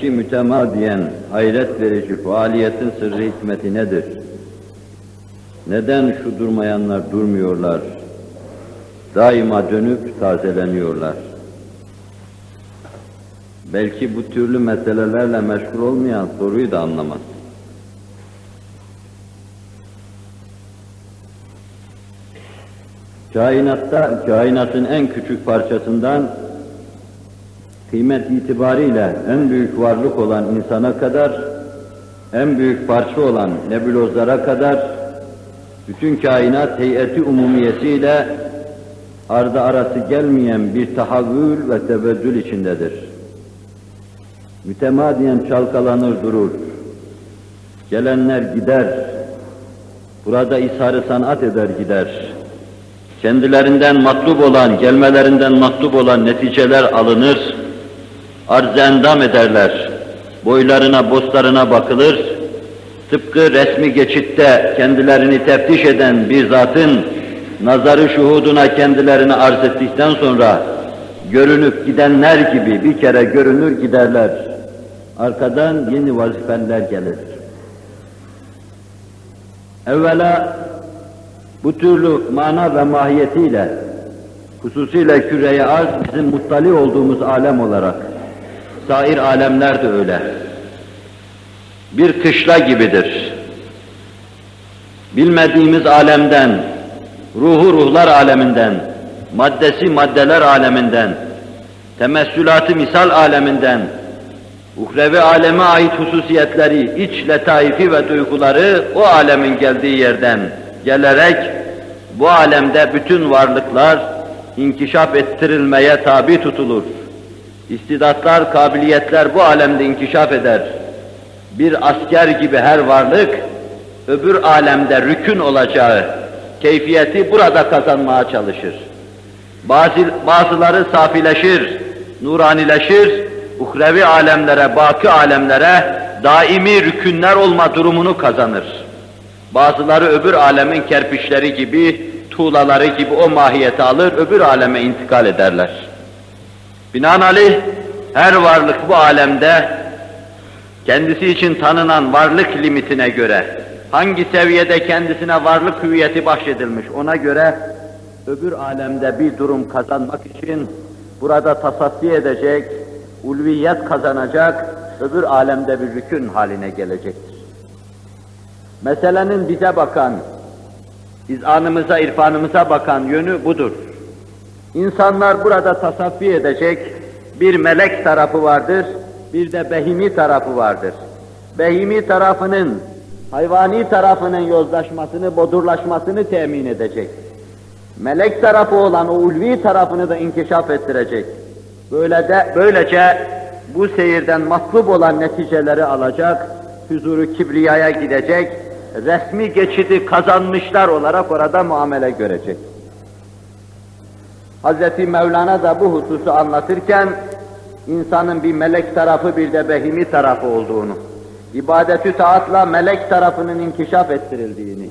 Ki mütemadiyen hayret verici faaliyetin sırrı hikmeti nedir? Neden şu durmayanlar durmuyorlar? Daima dönüp tazeleniyorlar. Belki bu türlü meselelerle meşgul olmayan soruyu da anlamaz. Kainatta, kainatın en küçük parçasından kıymet itibariyle en büyük varlık olan insana kadar, en büyük parça olan nebulozlara kadar, bütün kainat heyeti umumiyetiyle ardı arası gelmeyen bir tahavvül ve tebeddül içindedir. Mütemadiyen çalkalanır durur. Gelenler gider. Burada isharı sanat eder gider. Kendilerinden matlub olan, gelmelerinden matlub olan neticeler alınır. Arz endam ederler. Boylarına, bostlarına bakılır. Tıpkı resmi geçitte kendilerini teftiş eden bir zatın nazarı şuhuduna kendilerini arz ettikten sonra görünüp gidenler gibi bir kere görünür giderler. Arkadan yeni vazifeler gelir. Evvela bu türlü mana ve mahiyetiyle, hususiyle küreye arz bizim muttali olduğumuz alem olarak, sair alemler de öyle. Bir kışla gibidir. Bilmediğimiz alemden, ruhu ruhlar aleminden, maddesi maddeler aleminden, temessülatı misal aleminden, uhrevi aleme ait hususiyetleri, iç letaifi ve duyguları o alemin geldiği yerden gelerek bu alemde bütün varlıklar inkişaf ettirilmeye tabi tutulur. İstidatlar, kabiliyetler bu alemde inkişaf eder. Bir asker gibi her varlık öbür alemde rükün olacağı keyfiyeti burada kazanmaya çalışır. Bazı, bazıları safileşir, nuranileşir, uhrevi alemlere, baki alemlere daimi rükünler olma durumunu kazanır. Bazıları öbür alemin kerpiçleri gibi, tuğlaları gibi o mahiyeti alır, öbür aleme intikal ederler. Binaenaleyh her varlık bu alemde kendisi için tanınan varlık limitine göre, hangi seviyede kendisine varlık hüviyeti bahşedilmiş ona göre öbür alemde bir durum kazanmak için burada tasaffi edecek, ulviyet kazanacak, öbür alemde bir rükün haline gelecektir. Meselenin bize bakan, izanımıza, irfanımıza bakan yönü budur. İnsanlar burada tasaffi edecek bir melek tarafı vardır, bir de behimi tarafı vardır. Behimi tarafının, hayvani tarafının yozlaşmasını, bodurlaşmasını temin edecek. Melek tarafı olan o ulvi tarafını da inkişaf ettirecek. Böyle de, böylece bu seyirden matlub olan neticeleri alacak, huzuru kibriyaya gidecek, resmi geçidi kazanmışlar olarak orada muamele görecek. Hz. Mevlana da bu hususu anlatırken, insanın bir melek tarafı bir de behimi tarafı olduğunu, ibadetü taatla melek tarafının inkişaf ettirildiğini,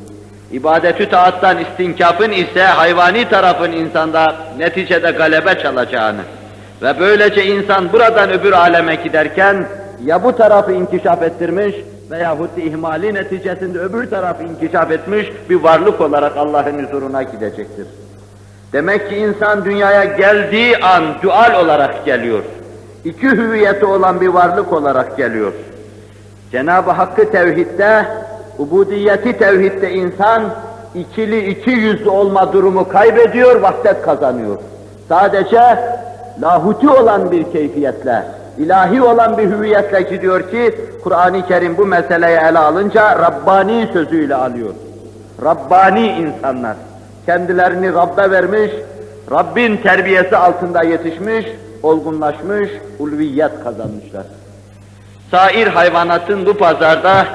ibadetü taattan istinkafın ise hayvani tarafın insanda neticede galebe çalacağını ve böylece insan buradan öbür aleme giderken ya bu tarafı inkişaf ettirmiş veyahut ihmali neticesinde öbür tarafı inkişaf etmiş bir varlık olarak Allah'ın huzuruna gidecektir. Demek ki insan dünyaya geldiği an dual olarak geliyor. İki hüviyeti olan bir varlık olarak geliyor. Cenab-ı Hakk'ı tevhidde, ubudiyeti tevhidde insan ikili iki yüzlü olma durumu kaybediyor, vahdet kazanıyor. Sadece lahuti olan bir keyfiyetle, ilahi olan bir hüviyetle gidiyor ki Kur'an-ı Kerim bu meseleyi ele alınca Rabbani sözüyle alıyor. Rabbani insanlar kendilerini Rabbe vermiş, Rabbin terbiyesi altında yetişmiş, olgunlaşmış, ulviyet kazanmışlar. Sair hayvanatın bu pazarda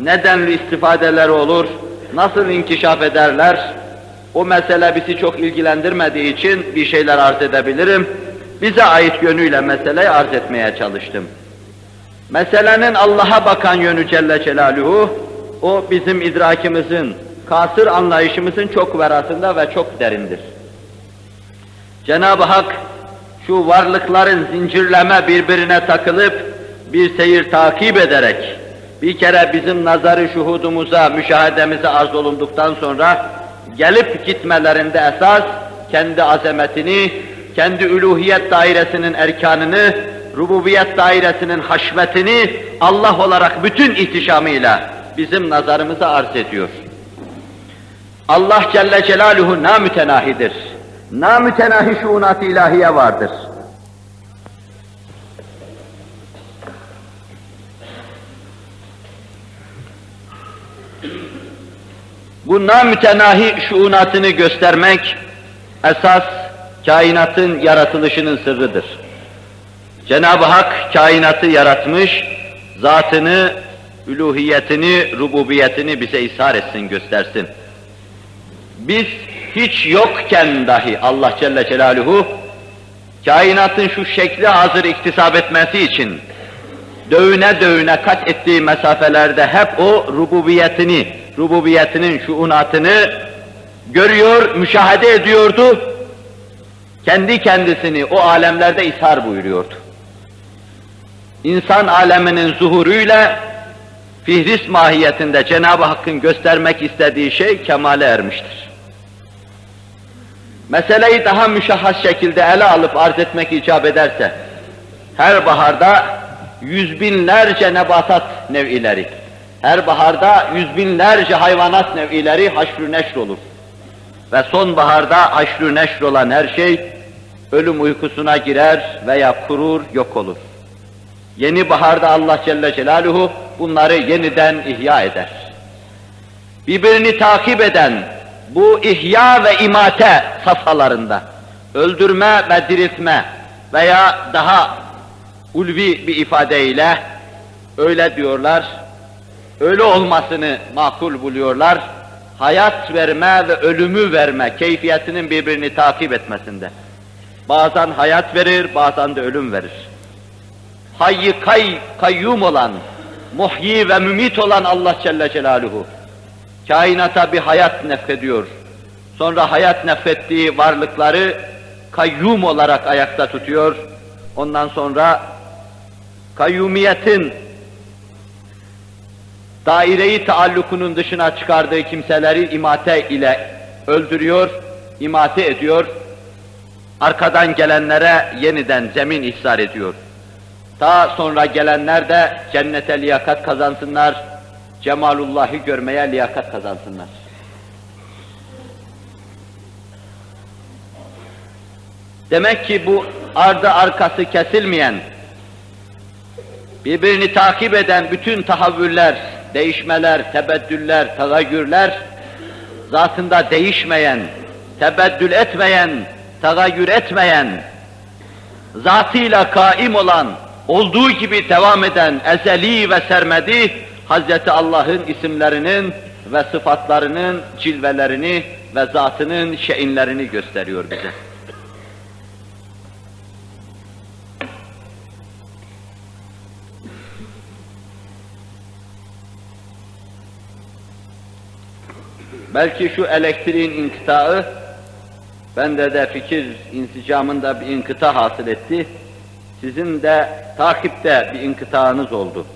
nedenli istifadeleri olur, nasıl inkişaf ederler, o mesele bizi çok ilgilendirmediği için bir şeyler arz edebilirim. Bize ait yönüyle meseleyi arz etmeye çalıştım. Meselenin Allah'a bakan yönü Celle Celaluhu, o bizim idrakimizin, kasır anlayışımızın çok verasında ve çok derindir. Cenab-ı Hak şu varlıkların zincirleme birbirine takılıp bir seyir takip ederek, bir kere bizim nazarı şuhudumuza, müşahedemize arz olunduktan sonra, gelip gitmelerinde esas, kendi azametini, kendi üluhiyet dairesinin erkanını, rububiyet dairesinin haşmetini Allah olarak bütün ihtişamıyla bizim nazarımıza arz ediyor. Allah Celle Celaluhu namütenahidir. Namütenahi şuunat ilahiye vardır. Bu namütenahi şuunatını göstermek esas kainatın yaratılışının sırrıdır. Cenab-ı Hak kainatı yaratmış, zatını, üluhiyetini, rububiyetini bize ishar etsin, göstersin. Biz hiç yokken dahi Allah Celle Celaluhu, kainatın şu şekli hazır iktisap etmesi için, dövüne dövüne kat ettiği mesafelerde hep o rububiyetini, rububiyetinin şuunatını görüyor, müşahede ediyordu. Kendi kendisini o alemlerde ishar buyuruyordu. İnsan aleminin zuhuruyla fihris mahiyetinde Cenab-ı Hakk'ın göstermek istediği şey kemale ermiştir. Meseleyi daha müşahhas şekilde ele alıp arz etmek icap ederse, her baharda yüz binlerce nebatat nev'ileri, her baharda yüz binlerce hayvanat nev'ileri haşr neşr olur. Ve sonbaharda haşr neşr olan her şey, ölüm uykusuna girer veya kurur, yok olur. Yeni baharda Allah Celle Celaluhu bunları yeniden ihya eder. Birbirini takip eden bu ihya ve imate safhalarında öldürme ve diriltme veya daha ulvi bir ifadeyle öyle diyorlar, öyle olmasını makul buluyorlar, hayat verme ve ölümü verme keyfiyetinin birbirini takip etmesinde. Bazen hayat verir, bazen de ölüm verir. Hayy kay, kayyum olan, muhyi ve mümit olan Allah Celle Celaluhu, kainata bir hayat nefrediyor. Sonra hayat nefrettiği varlıkları kayyum olarak ayakta tutuyor. Ondan sonra kayyumiyetin daireyi taallukunun dışına çıkardığı kimseleri imate ile öldürüyor, imate ediyor. Arkadan gelenlere yeniden zemin ihsar ediyor. Ta sonra gelenler de cennete liyakat kazansınlar, cemalullahı görmeye liyakat kazansınlar. Demek ki bu ardı arkası kesilmeyen, birbirini takip eden bütün tahavvüller, değişmeler, tebeddüller, tagayyürler, zatında değişmeyen, tebeddül etmeyen, tagayyür etmeyen, zatıyla kaim olan, olduğu gibi devam eden ezeli ve sermedi, Hazreti Allah'ın isimlerinin ve sıfatlarının cilvelerini ve zatının şeinlerini gösteriyor bize. Belki şu elektriğin inkıtağı, bende de fikir insicamında bir inkıta hasıl etti. Sizin de takipte bir inkıtağınız oldu.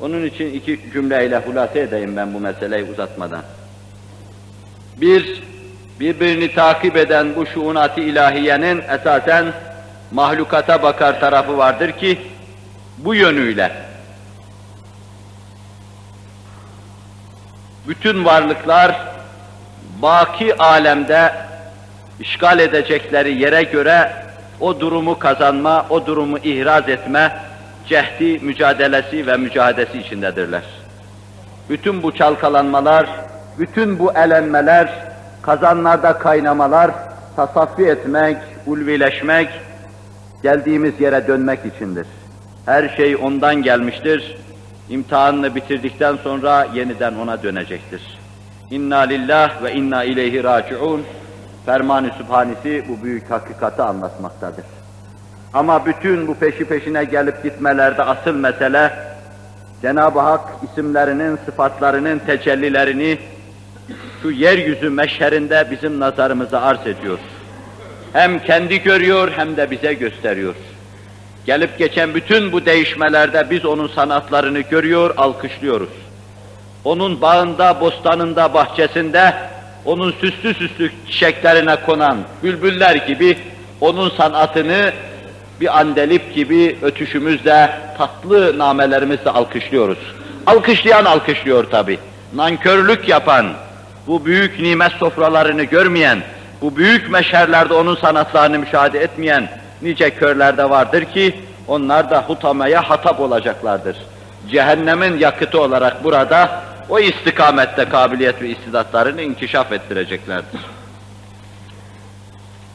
Onun için iki cümleyle hulase edeyim ben bu meseleyi uzatmadan. Bir, birbirini takip eden bu şuunat-ı ilahiyenin esasen mahlukata bakar tarafı vardır ki, bu yönüyle bütün varlıklar baki alemde işgal edecekleri yere göre o durumu kazanma, o durumu ihraz etme cehdi, mücadelesi ve mücadelesi içindedirler. Bütün bu çalkalanmalar, bütün bu elenmeler, kazanlarda kaynamalar, tasaffi etmek, ulvileşmek, geldiğimiz yere dönmek içindir. Her şey ondan gelmiştir. İmtihanını bitirdikten sonra yeniden ona dönecektir. İnna lillah ve inna ileyhi raciun. Ferman-ı Sübhanisi bu büyük hakikati anlatmaktadır. Ama bütün bu peşi peşine gelip gitmelerde asıl mesele Cenab-ı Hak isimlerinin, sıfatlarının tecellilerini şu yeryüzü meşherinde bizim nazarımıza arz ediyor. Hem kendi görüyor hem de bize gösteriyor. Gelip geçen bütün bu değişmelerde biz onun sanatlarını görüyor, alkışlıyoruz. Onun bağında, bostanında, bahçesinde, onun süslü süslü çiçeklerine konan bülbüller gibi onun sanatını bir andelip gibi ötüşümüzle, tatlı namelerimizle alkışlıyoruz. Alkışlayan alkışlıyor tabi. Nankörlük yapan, bu büyük nimet sofralarını görmeyen, bu büyük meşherlerde onun sanatlarını müşahede etmeyen nice körlerde vardır ki, onlar da hutamaya hatap olacaklardır. Cehennemin yakıtı olarak burada o istikamette kabiliyet ve istidatlarını inkişaf ettireceklerdir.